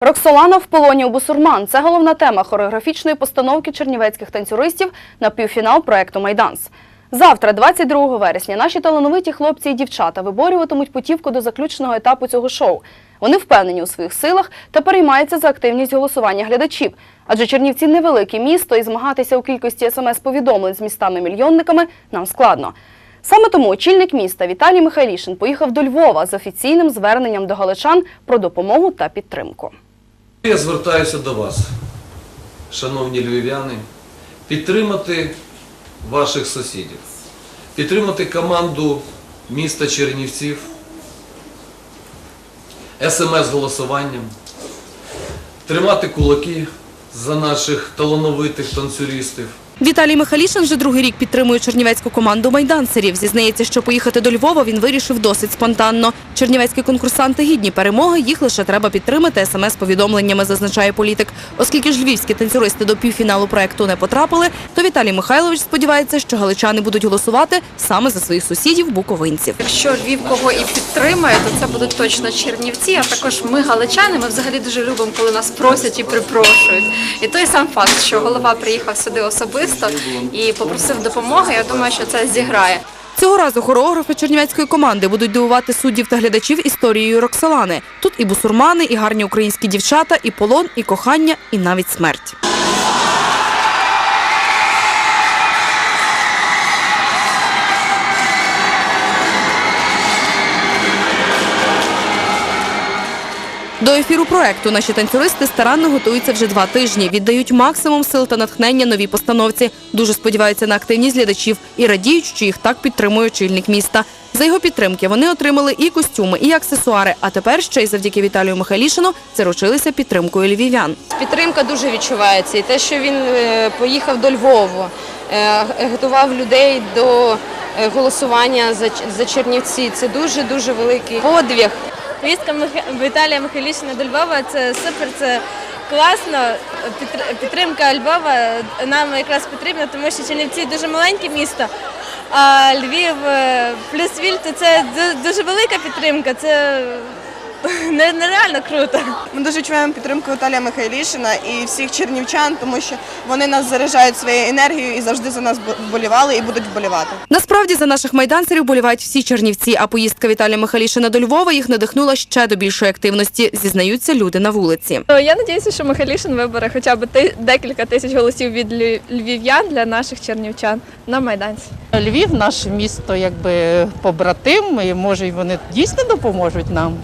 Роксолана в полоні у бусурман це головна тема хореографічної постановки чернівецьких танцюристів на півфінал проекту Майданс. Завтра, 22 вересня, наші талановиті хлопці і дівчата виборюватимуть путівку до заключного етапу цього шоу. Вони впевнені у своїх силах та переймаються за активність голосування глядачів. Адже Чернівці невелике місто і змагатися у кількості смс-повідомлень з містами-мільйонниками нам складно. Саме тому очільник міста Віталій Михайлішин поїхав до Львова з офіційним зверненням до галичан про допомогу та підтримку. Я звертаюся до вас, шановні львів'яни, підтримати ваших сусідів, підтримати команду міста Чернівців смс-голосуванням, тримати кулаки за наших талановитих танцюристів. Віталій Михайлішин вже другий рік підтримує чернівецьку команду майданцерів. Зізнається, що поїхати до Львова він вирішив досить спонтанно. Чернівецькі конкурсанти гідні перемоги, їх лише треба підтримати смс-повідомленнями, зазначає політик. Оскільки ж львівські танцюристи до півфіналу проекту не потрапили, то Віталій Михайлович сподівається, що галичани будуть голосувати саме за своїх сусідів буковинців. Якщо Львів кого і підтримує, то це будуть точно Чернівці. А також ми, галичани, ми взагалі дуже любимо, коли нас просять і припрошують. І той сам факт, що голова приїхав сюди особисто і попросив допомоги. Я думаю, що це зіграє. Цього разу хореографи чернівецької команди будуть дивувати суддів та глядачів історією Роксолани. Тут і бусурмани, і гарні українські дівчата, і полон, і кохання, і навіть смерть. До ефіру проекту наші танцюристи старанно готуються вже два тижні. Віддають максимум сил та натхнення новій постановці. Дуже сподіваються на активність глядачів і радіють, що їх так підтримує очільник міста. За його підтримки вони отримали і костюми, і аксесуари. А тепер ще й завдяки Віталію Михайлішину заручилися підтримкою львів'ян. Підтримка дуже відчувається. І те, що він е, поїхав до Львова, е, готував людей до е, голосування за, Чернівці, це дуже-дуже великий подвиг. Поїздка Віталія Михайлішина до Львова це супер, це класно. Підтр- Підтримка Львова нам якраз потрібна, тому що Чернівці дуже маленьке місто, а Львів е, плюс Вільто це ду- дуже велика підтримка. Це нереально круто. Ми дуже відчуваємо підтримку Віталія Михайлішина і всіх чернівчан, тому що вони нас заряджають своєю енергією і завжди за нас вболівали і будуть вболівати. Насправді за наших майданцерів болівають всі чернівці, а поїздка Віталія Михайлішина до Львова їх надихнула ще до більшої активності, зізнаються люди на вулиці. Я сподіваюся, що Михайлішин вибере хоча б декілька тисяч голосів від львів'ян для наших чернівчан на майданці. Львів наше місто якби побратим, і може й вони дійсно допоможуть нам.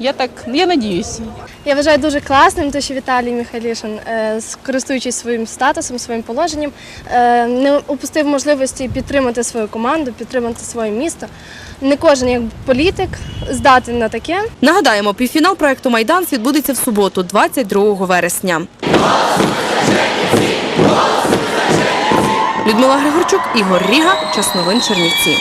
Я так я надіюся. Я вважаю дуже класним, те, що Віталій Михайлішин, е, користуючись своїм статусом, своїм положенням, е, не упустив можливості підтримати свою команду, підтримати своє місто. Не кожен як політик здатен на таке. Нагадаємо, півфінал проекту Майданс відбудеться в суботу, 22 вересня. Людмила Григорчук, Ігор Ріга, Час новин Чернівці.